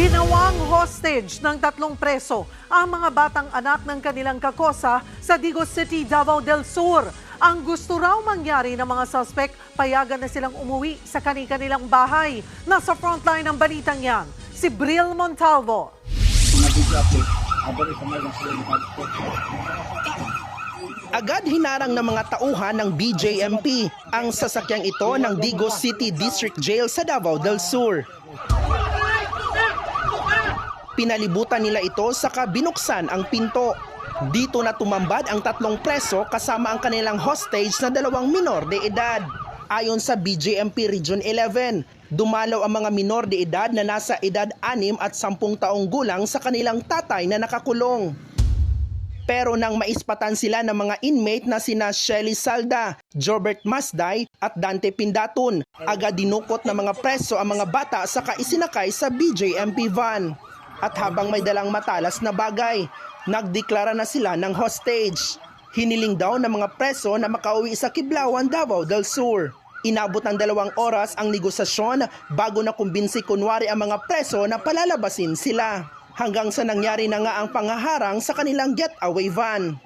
Ginawang hostage ng tatlong preso ang mga batang anak ng kanilang kakosa sa Digos City, Davao del Sur. Ang gusto raw mangyari ng mga suspect, payagan na silang umuwi sa kani-kanilang bahay. Nasa frontline ng balitang yan, si Bril Montalvo. Agad hinarang ng mga tauhan ng BJMP ang sasakyang ito ng Digos City District Jail sa Davao del Sur. Pinalibutan nila ito saka binuksan ang pinto. Dito na tumambad ang tatlong preso kasama ang kanilang hostage na dalawang minor de edad. Ayon sa BJMP Region 11, dumalaw ang mga minor de edad na nasa edad 6 at 10 taong gulang sa kanilang tatay na nakakulong. Pero nang maispatan sila ng mga inmate na sina Shelly Salda, Jorbert Masday at Dante Pindatun, agad dinukot ng mga preso ang mga bata saka isinakay sa BJMP van. At habang may dalang matalas na bagay, nagdeklara na sila ng hostage. Hiniling daw ng mga preso na makauwi sa Kiblawan, Davao del Sur. Inabot ng dalawang oras ang negosasyon bago na kumbinsi kunwari ang mga preso na palalabasin sila. Hanggang sa nangyari na nga ang pangaharang sa kanilang getaway van.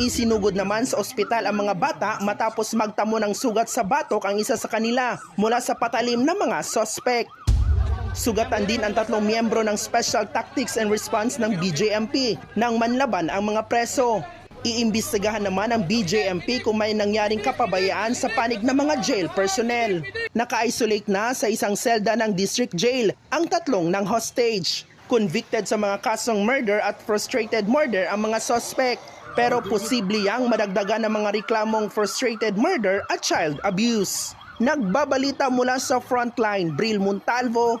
Isinugod naman sa ospital ang mga bata matapos magtamo ng sugat sa batok ang isa sa kanila mula sa patalim ng mga sospek. Sugatan din ang tatlong miyembro ng Special Tactics and Response ng BJMP nang manlaban ang mga preso. Iimbestigahan naman ng BJMP kung may nangyaring kapabayaan sa panig ng mga jail personnel. Naka-isolate na sa isang selda ng district jail ang tatlong ng hostage. Convicted sa mga kasong murder at frustrated murder ang mga suspect. Pero posible yang madagdagan ng mga reklamong frustrated murder at child abuse. Nagbabalita mula sa frontline, Bril Montalvo,